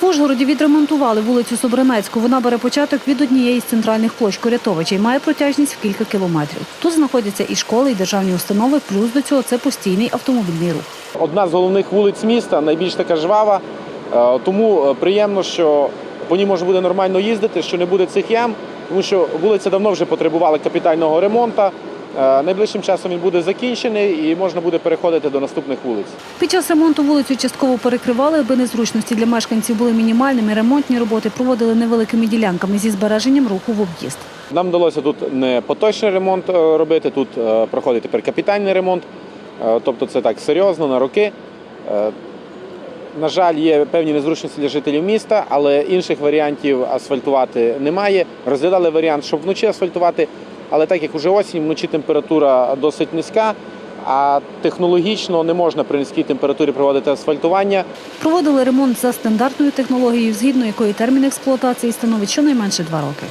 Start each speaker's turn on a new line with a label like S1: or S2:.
S1: В Ужгороді відремонтували вулицю Собранецьку. Вона бере початок від однієї з центральних площ Корятовича і має протяжність в кілька кілометрів. Тут знаходяться і школи, і державні установи. Плюс до цього це постійний автомобільний рух.
S2: Одна з головних вулиць міста, найбільш така жвава. Е, Тому е, приємно, що по ній можна буде нормально їздити, що не буде цих ям, тому що вулиця давно вже потребувала капітального ремонту. Е, Найближчим часом він буде закінчений і можна буде переходити до наступних вулиць.
S1: Під час ремонту вулицю частково перекривали, аби незручності для мешканців були мінімальними. Ремонтні роботи проводили невеликими ділянками зі збереженням руху в об'їзд.
S2: Нам вдалося тут не поточний ремонт е, робити, тут е, проходить тепер капітальний ремонт. Тобто це так серйозно на роки. На жаль, є певні незручності для жителів міста, але інших варіантів асфальтувати немає. Розглядали варіант, щоб вночі асфальтувати, але так як уже осінь, вночі температура досить низька, а технологічно не можна при низькій температурі проводити асфальтування.
S1: Проводили ремонт за стандартною технологією, згідно якої термін експлуатації становить щонайменше два роки.